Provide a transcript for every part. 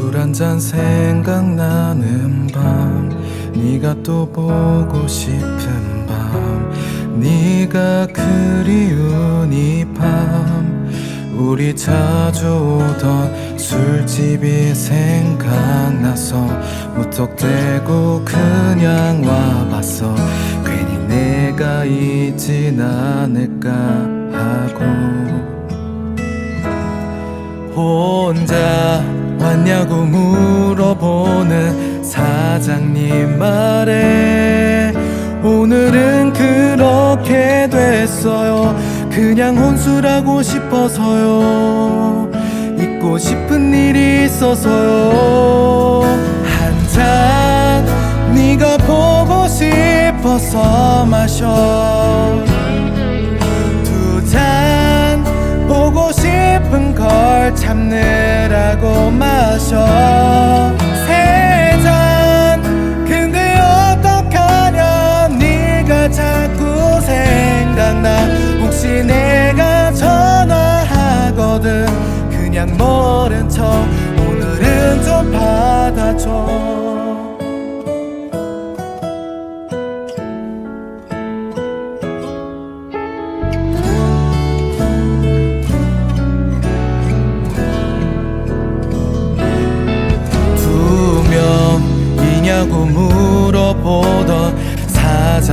술 한 잔 생각나는 밤. 네가 또 보고 싶은 밤. 네가 그리운 이 밤. 우리 자주 오던 술집이 생각나서 무턱대고 그냥 와봤어. 괜히 내가 있진 않을까 하고 혼자 왔냐고 물어보는 사장님 말에 오늘은 그렇게 됐어요. 그냥 혼술하고 싶어서요. 잊고 싶은 일이 있어서요. 한잔 네가 보고 싶어서 마셔 걸 참느라고 마셔. 세잔 근데 어떡하냐? 네가 자꾸 생각나. 혹시 내가 전화하거든. 그냥 모른 척 오늘은 좀 받아줘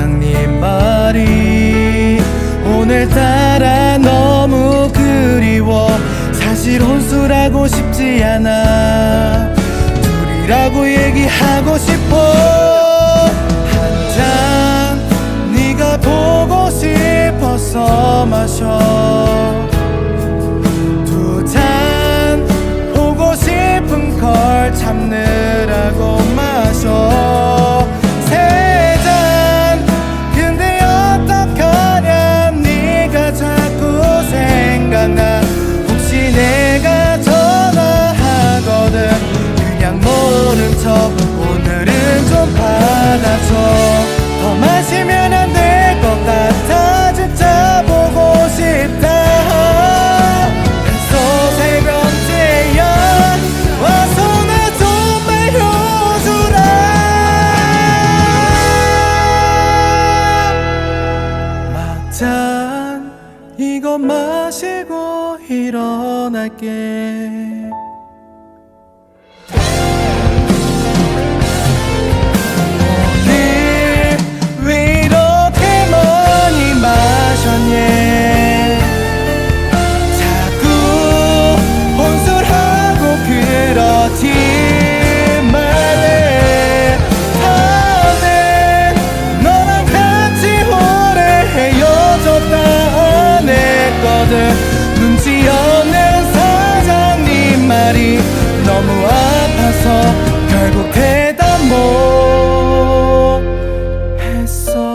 사장님 말이 오늘따라 너무 그리워. 사실 혼술하고 싶지 않아. 둘이라고 얘기하고 싶어. 한잔 네가 보고 싶어서 마셔 일어날게. そう。